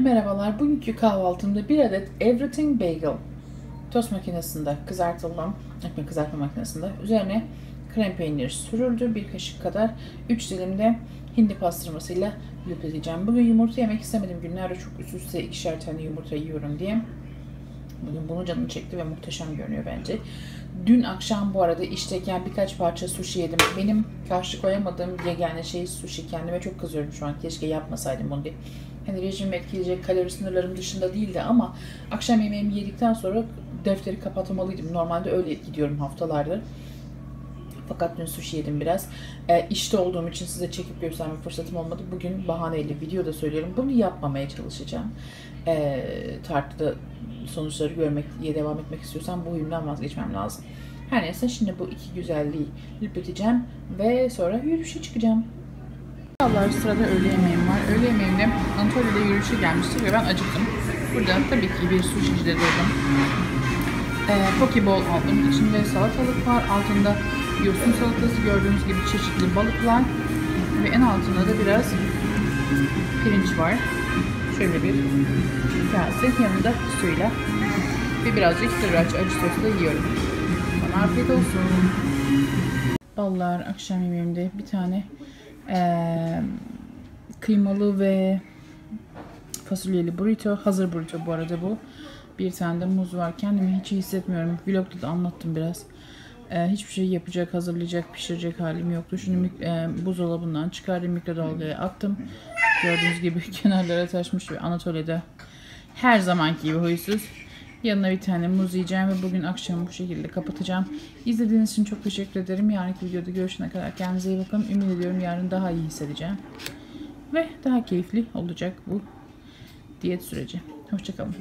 merhabalar. Bugünkü kahvaltımda bir adet Everything Bagel. Tost makinesinde kızartıldım. Ekmek kızartma makinesinde. Üzerine krem peynir sürüldü. Bir kaşık kadar. 3 dilim de hindi pastırmasıyla lüpleteceğim. Bugün yumurta yemek istemedim. Günlerde çok üst üste ikişer tane yumurta yiyorum diye. Bugün bunu canım çekti ve muhteşem görünüyor bence. Dün akşam bu arada işteyken birkaç parça sushi yedim. Benim karşı koyamadığım yegane şey sushi. Kendime çok kızıyorum şu an. Keşke yapmasaydım bunu diye. Hani rejim etkileyecek kalori sınırlarım dışında değildi ama akşam yemeğimi yedikten sonra defteri kapatmalıydım. Normalde öyle gidiyorum haftalardır. Fakat dün sushi yedim biraz. E, işte olduğum için size çekip gösterme fırsatım olmadı. Bugün bahaneyle videoda söylüyorum. Bunu yapmamaya çalışacağım. E, tartıda sonuçları görmeye devam etmek istiyorsam bu huyumdan vazgeçmem lazım. Her neyse şimdi bu iki güzelliği lüpleteceğim ve sonra yürüyüşe çıkacağım. Allah sırada öğle yemeğim var. Öğle yemeğimde Antalya'da yürüyüşe gelmiştik ve ben acıktım. Burada tabii ki bir sushicide durdum. Ee, pokeball aldım. İçinde salatalık var. Altında yosun salatası gördüğünüz gibi çeşitli balıklar. Ve en altında da biraz pirinç var. Şöyle bir kase yanında suyla ve birazcık sriracha acı sosla yiyorum. Bana afiyet olsun. Ballar akşam yemeğimde bir tane ee, kıymalı ve fasulyeli burrito. Hazır burrito bu arada bu. Bir tane de muz var. Kendimi hiç hissetmiyorum. Vlogda da anlattım biraz. Ee, hiçbir şey yapacak, hazırlayacak, pişirecek halim yoktu. Şimdi e, buzdolabından çıkardım mikrodalgaya attım. Gördüğünüz gibi kenarlara taşmış ve Anatolia'da her zamanki gibi huysuz. Yanına bir tane muz yiyeceğim ve bugün akşam bu şekilde kapatacağım. İzlediğiniz için çok teşekkür ederim. Yarınki videoda görüşene kadar kendinize iyi bakın. Ümit ediyorum yarın daha iyi hissedeceğim. Ve daha keyifli olacak bu diyet süreci. Hoşçakalın.